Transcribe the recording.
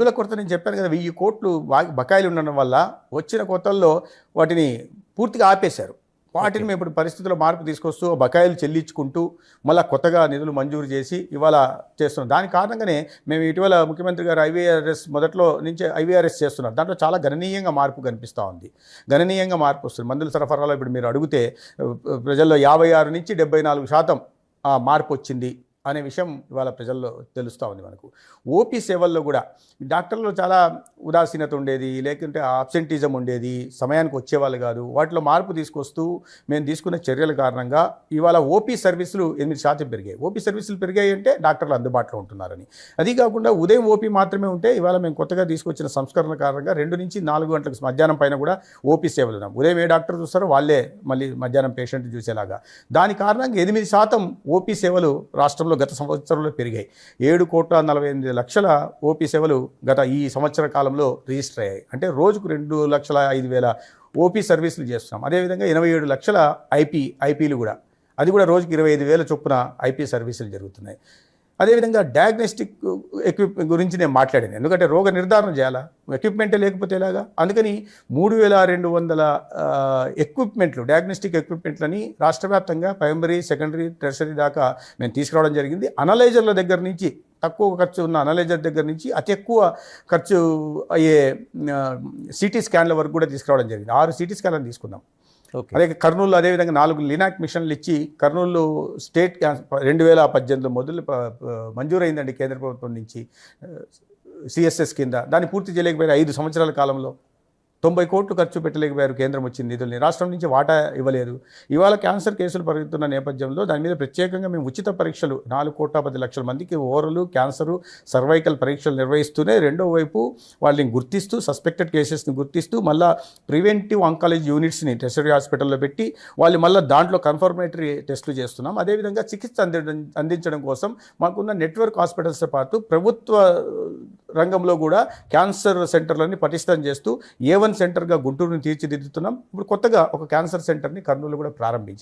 నిధుల కొరత నేను చెప్పాను కదా వెయ్యి కోట్లు బకాయిలు ఉండడం వల్ల వచ్చిన కొత్తల్లో వాటిని పూర్తిగా ఆపేశారు. వాటిని మేము ఇప్పుడు పరిస్థితుల్లో మార్పు తీసుకొస్తూ బకాయిలు చెల్లించుకుంటూ మళ్ళీ కొత్తగా నిధులు మంజూరు చేసి ఇవాళ చేస్తున్నాం. దాని కారణంగానే మేము ఇటీవల ముఖ్యమంత్రి గారు ఐవీఆర్ఎస్ మొదట్లో నుంచి ఐవీఆర్ఎస్ చేస్తున్నారు. దాంట్లో చాలా గణనీయంగా మార్పు కనిపిస్తూ ఉంది. గణనీయంగా మార్పు వస్తుంది. మందుల సరఫరాలో ఇప్పుడు మీరు అడిగితే ప్రజల్లో యాభై ఆరు నుంచి డెబ్బై నాలుగు శాతం ఆ మార్పు వచ్చింది. అనే విషయం ఇవాళ ప్రజల్లో తెలుస్తూ ఉంది మనకు. ఓపీ సేవల్లో కూడా డాక్టర్లు చాలా ఉదాసీనత ఉండేది లేకుంటే ఆబ్సెంటిజం ఉండేది సమయానికి వచ్చేవాళ్ళు కాదు. వాటిలో మార్పు తీసుకొస్తూ మేము తీసుకున్న చర్యల కారణంగా ఇవాళ ఓపీ సర్వీసులు ఎనిమిది శాతం పెరిగాయి. ఓపీ సర్వీసులు పెరిగాయి అంటే డాక్టర్లు అందుబాటులో ఉంటున్నారని. అది కాకుండా ఉదయం ఓపీ మాత్రమే ఉంటే ఇవాళ మేము కొత్తగా తీసుకొచ్చిన సంస్కరణ కారణంగా రెండు నుంచి నాలుగు గంటలకు మధ్యాహ్నం పైన కూడా ఓపీ సేవలు ఉన్నాం. ఉదయం ఏ డాక్టర్ చూస్తారో వాళ్ళే మళ్ళీ మధ్యాహ్నం పేషెంట్ చూసేలాగా. దాని కారణంగా ఎనిమిది శాతం ఓపీ సేవలు రాష్ట్రంలో గత సంవత్సరంలో పెరిగాయి. ఏడు కోట్ల నలభై ఎనిమిది లక్షల ఓపీ సేవలు గత ఈ సంవత్సర కాలంలో రిజిస్టర్ అయ్యాయి. అంటే రోజుకు రెండు లక్షల ఐదు వేల ఓపీ సర్వీసులు చేస్తున్నాం. అదేవిధంగా ఎనభై ఏడు లక్షల ఐపీ ఐపీలు కూడా. అది కూడా రోజుకి ఇరవై ఐదు వేల చొప్పున ఐపీ సర్వీసులు జరుగుతున్నాయి. అదేవిధంగా డయాగ్నోస్టిక్ ఎక్విప్ గురించి నేను మాట్లాడాను. ఎందుకంటే రోగ నిర్ధారణ చేయాలా? ఎక్విప్మెంటే లేకపోతే ఎలాగా? అందుకని మూడు వేల రెండు వందల ఎక్విప్మెంట్లు డయాగ్నోస్టిక్ ఎక్విప్మెంట్లని రాష్ట్ర వ్యాప్తంగా ప్రైమరీ సెకండరీ టెర్సరీ దాకా మేము తీసుకురావడం జరిగింది. అనలైజర్ల దగ్గర నుంచి తక్కువ ఖర్చు ఉన్న అనలైజర్ దగ్గర నుంచి అతి ఎక్కువ ఖర్చు అయ్యే సిటీ స్కాన్ల వరకు కూడా తీసుకురావడం జరిగింది. ఆరు సిటీ స్కాన్లను తీసుకున్నాం. అదే కర్నూలు అదేవిధంగా నాలుగు లినాక్ మిషన్లు ఇచ్చి కర్నూలు స్టేట్ రెండు వేల పద్దెనిమిది మొదలు ప- మంజూరైందండి కేంద్ర ప్రభుత్వం నుంచి సిఎస్ఎస్ కింద. దాన్ని పూర్తి చేయలేకపోయిన ఐదు సంవత్సరాల కాలంలో తొంభై కోట్లు ఖర్చు పెట్టలేకపోయారు కేంద్రం వచ్చింది నిధుల్ని. రాష్ట్రం నుంచి వాటా ఇవ్వలేదు. ఇవాళ క్యాన్సర్ కేసులు పెరుగుతున్న నేపథ్యంలో దాని మీద ప్రత్యేకంగా మేము ఉచిత పరీక్షలు నాలుగు కోట్ల పది లక్షల మందికి ఓరలు క్యాన్సరు సర్వైకల్ పరీక్షలు నిర్వహిస్తూనే రెండో వైపు వాళ్ళని గుర్తిస్తూ సస్పెక్టెడ్ కేసెస్ని గుర్తిస్తూ మళ్ళీ ప్రివెంటివ్ ఆంకాలజీ యూనిట్స్ని టెస్టరీ హాస్పిటల్లో పెట్టి వాళ్ళు మళ్ళీ దాంట్లో కన్ఫర్మేటరీ టెస్టులు చేస్తున్నాం. అదేవిధంగా చికిత్స అందించడం అందించడం కోసం మాకున్న నెట్వర్క్ హాస్పిటల్స్తో పాటు ప్రభుత్వ రంగంలో కూడా క్యాన్సర్ సెంటర్లని పటిష్టం చేస్తూ ఏ వన్ సెంటర్గా గుంటూరుని తీర్చిదిద్దుతున్నాం. ఇప్పుడు కొత్తగా ఒక క్యాన్సర్ సెంటర్ని కర్నూలు కూడా ప్రారంభించారు.